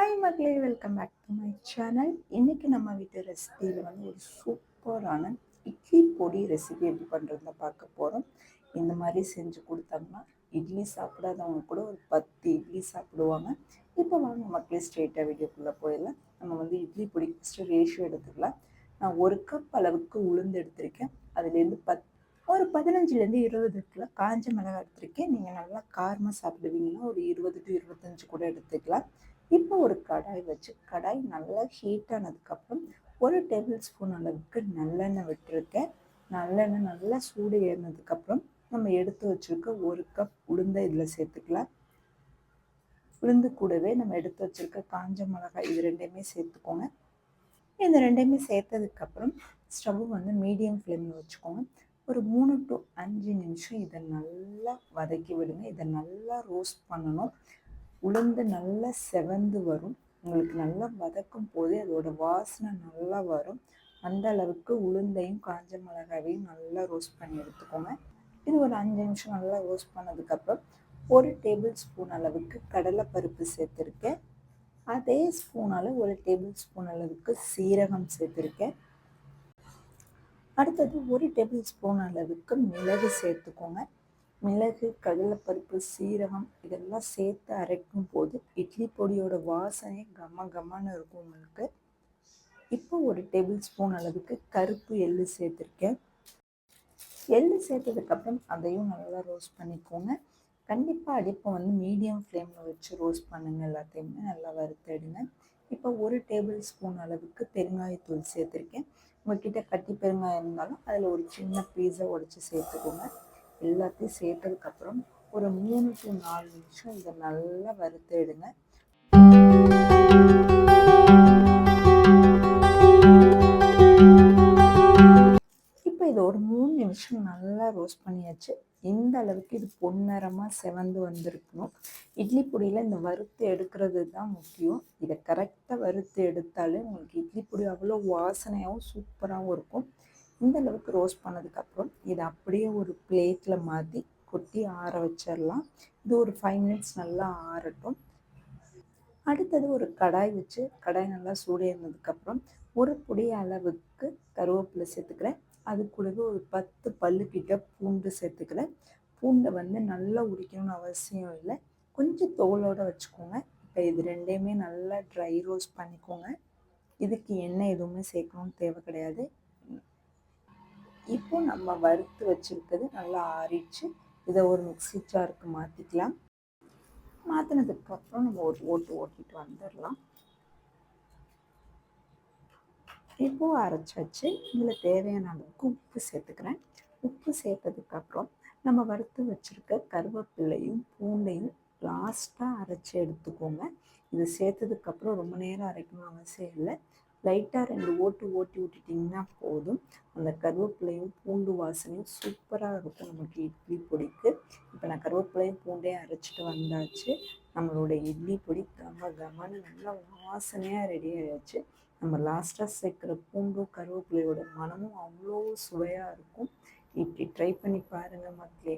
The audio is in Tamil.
ஹாய் மக்களே welcome back to my channel இன்றைக்கி நம்ம வீட்டு ரெசிபியில் வந்து ஒரு சூப்பரான இட்லி பொடி ரெசிபி எப்படி பண்ணுறதுல பார்க்க போகிறோம் இந்த மாதிரி செஞ்சு கொடுத்தோம்னா இட்லி சாப்பிடாதவங்க கூட ஒரு பத்து இட்லி சாப்பிடுவாங்க. இப்போ வாங்க மக்களே ஸ்ட்ரெயிட்டாக வீடியோக்குள்ளே போயிடலாம். நம்ம வந்து இட்லி பொடி ஃபஸ்ட்டு ரேஷியோ எடுத்துக்கலாம். நான் ஒரு கப் அளவுக்கு உளுந்து எடுத்திருக்கேன். அதுலேருந்து பத்து ஒரு பதினஞ்சுலேருந்து இருபது கிலோ காஞ்ச மிளகாய் எடுத்துருக்கேன். நீங்கள் நல்லா காரமாக சாப்பிடுவீங்கன்னா ஒரு இருபது டு இருபத்தஞ்சு கூட எடுத்துக்கலாம். இப்போ ஒரு கடாய் வச்சு கடாய் நல்லா ஹீட் ஆனதுக்கப்புறம் ஒரு டேபிள் ஸ்பூன் அளவுக்கு நல்லெண்ணெய் விட்டுருக்கேன். நல்லெண்ணெய் நல்லா சூடு ஏறினதுக்கப்புறம் நம்ம எடுத்து வச்சுருக்க ஒரு கப் உளுந்தை இதில் சேர்த்துக்கலாம். உளுந்து கூடவே நம்ம எடுத்து வச்சுருக்க காஞ்ச மிளகாய் இது ரெண்டையுமே சேர்த்துக்கோங்க. இந்த ரெண்டையுமே சேர்த்ததுக்கப்புறம் ஸ்டவ் வந்து மீடியம் ஃப்ளேமில் வச்சுக்கோங்க. ஒரு மூணு டு அஞ்சு நிமிஷம் இதை நல்லா வதக்கி விடுங்க. இதை நல்லா ரோஸ்ட் பண்ணணும். உளுந்து நல்லா செவந்து வரும். உங்களுக்கு நல்லா வதக்கும் போது அதோட வாசனை நல்லா வரும். அந்த அளவுக்கு உளுந்தையும் காஞ்ச மிளகாவையும் நல்லா ரோஸ்ட் பண்ணி எடுத்துக்கோங்க. இது ஒரு அஞ்சு நிமிஷம் நல்லா ரோஸ்ட் பண்ணதுக்கப்புறம் ஒரு டேபிள் ஸ்பூன் அளவுக்கு கடலைப்பருப்பு சேர்த்துருக்கேன். அதே ஸ்பூனால் ஒரு டேபிள் ஸ்பூன் அளவுக்கு சீரகம் சேர்த்துருக்கேன். அடுத்தது ஒரு டேபிள் ஸ்பூன் அளவுக்கு மிளகு சேர்த்துக்கோங்க. மிளகு கடலைப்பருப்பு சீரகம் இதெல்லாம் சேர்த்து அரைக்கும் போது இட்லி பொடியோட வாசனை கம கமன்னு இருக்கும் உங்களுக்கு. இப்போ ஒரு டேபிள் ஸ்பூன் அளவுக்கு கருப்பு எள்ளு சேர்த்துருக்கேன். எள்ளு சேர்த்ததுக்கப்புறம் அதையும் நல்லா ரோஸ்ட் பண்ணிக்கோங்க. கண்டிப்பாக அடிப்பை வந்து மீடியம் ஃப்ளேமில் வச்சு ரோஸ்ட் பண்ணுங்கள் எல்லாத்தையுமே நல்லா வறுத்தெடுங்க இப்போ ஒரு டேபிள் ஸ்பூன் அளவுக்கு பெருங்காயத்தூள் சேர்த்துருக்கேன். உங்கள்கிட்ட கட்டி பெருங்காயம் இருந்தாலும் அதில் ஒரு சின்ன பீஸை உடச்சி சேர்த்துக்கோங்க. எல்லாத்தையும் சேர்த்ததுக்கப்புறம் ஒரு மூணு டு நாலு நிமிஷம் இதை நல்லா வறுத்து எடுங்க. நிமிஷம் நல்லா ரோஸ்ட் பண்ணியாச்சு. இந்த அளவுக்கு இது பொன்னரமாக செவந்து வந்திருக்கணும். இட்லி பொடியில் இந்த வறுத்து எடுக்கிறது தான் முக்கியம். இதை கரெக்டாக வறுத்து எடுத்தாலே உங்களுக்கு இட்லி பொடி அவ்வளோ வாசனையாகவும் சூப்பராகவும் இருக்கும். இந்த அளவுக்கு ரோஸ்ட் பண்ணதுக்கப்புறம் இதை அப்படியே ஒரு பிளேட்டில் மாற்றி கொட்டி ஆற வச்சிடலாம். இது ஒரு ஃபைவ் மினிட்ஸ் நல்லா ஆறட்டும். அடுத்தது ஒரு கடாய் வச்சு கடாய் நல்லா சூடேறினதுக்கப்புறம் ஒரு பொடி அளவுக்கு கருவேப்பிலை சேர்த்துக்கிறேன். அது கூடவே ஒரு பத்து பல்லுக்கிட்ட பூண்டு சேர்த்துக்கிறேன் பூண்டை வந்து நல்லா உரிக்கணும்னு அவசியம் இல்லை. கொஞ்சம் தோலோடு வச்சுக்கோங்க. இப்போ இது ரெண்டையுமே நல்லா ட்ரை ரோஸ்ட் பண்ணிக்கோங்க. இதுக்கு எண்ணெய் எதுவுமே சேர்க்கணும்னு தேவை கிடையாது. இப்போ நம்ம வறுத்து வச்சுருக்கிறது நல்லா ஆறிடுச்சு. இதை ஒரு மிக்சி ஜாருக்கு மாற்றிக்கலாம் மாற்றினதுக்கப்புறம் நம்ம ஒரு ஓட்டு ஓட்டிட்டு வந்துடலாம். இப்போது அரைச்சாச்சு இதில் தேவையான அளவுக்கு உப்பு சேர்த்துக்கிறேன். உப்பு சேர்த்ததுக்கப்புறம் நம்ம வறுத்து வச்சுருக்க கருவேப்பிள்ளையும் பூண்டையும் லாஸ்ட்டாக அரைச்சி எடுத்துக்கோங்க. இது சேர்த்ததுக்கப்புறம் ரொம்ப நேரம் அரைக்கணும் அவசியம் இல்லை. லைட்டாக ரெண்டு ஓட்டு ஓட்டி விட்டுட்டிங்கன்னா போதும். அந்த கருவேப்பிலையும் பூண்டு வாசனையும் சூப்பராக இருக்கும் நமக்கு இட்லி பொடிக்கு. இப்போ நான் கருவேப்பிலையும் பூண்டையும் அரைச்சிட்டு வந்தாச்சு. நம்மளோட இட்லி பொடி கம கமன்னு நல்லா வாசனையாக ரெடி ஆயாச்சு நம்ம லாஸ்ட்டாக சேர்க்குற பூண்டு கருவேப்பிலையோட மனமும் அவ்வளோ சுவையாக இருக்கும். இப்படி ட்ரை பண்ணி பாருங்கள் மக்களே.